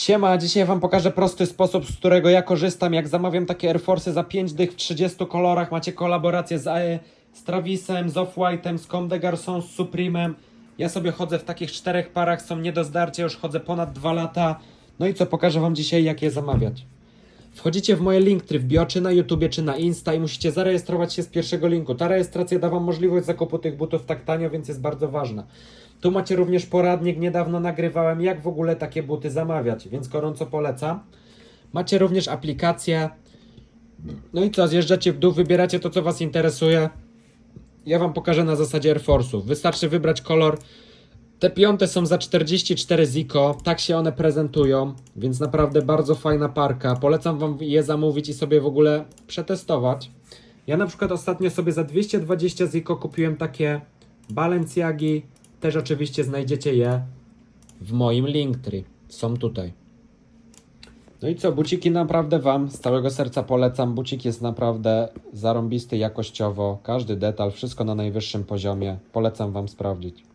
Siema, dzisiaj wam pokażę prosty sposób, z którego ja korzystam, jak zamawiam takie Air Force'y za 5 dych w 30 kolorach, macie kolaborację z, e, z Travisem, z Off-White'em, z Comme des Garçons, z Supremem. Ja sobie chodzę w takich czterech parach, są nie do zdarcia, już chodzę ponad 2 lata. No i co, pokażę wam dzisiaj, jak je zamawiać. Wchodzicie w moje Linktree w bio, czy na YouTubie, czy na Insta i musicie zarejestrować się z pierwszego linku. Ta rejestracja da wam możliwość zakupu tych butów tak tanio, więc jest bardzo ważna. Tu macie również poradnik, niedawno nagrywałem, jak w ogóle takie buty zamawiać, więc gorąco polecam. Macie również aplikację. No i co, zjeżdżacie w dół, wybieracie to, co was interesuje. Ja wam pokażę na zasadzie Air Force'ów. Wystarczy wybrać kolor. Te piąte są za 44 Ziko, tak się one prezentują, więc naprawdę bardzo fajna parka. Polecam wam je zamówić i sobie w ogóle przetestować. Ja na przykład ostatnio sobie za 220 Ziko kupiłem takie Balenciagi. Też oczywiście znajdziecie je w moim Linktree. Są tutaj. No i co, buciki naprawdę Wam z całego serca polecam. Bucik jest naprawdę zarąbisty jakościowo. Każdy detal, wszystko na najwyższym poziomie. Polecam Wam sprawdzić.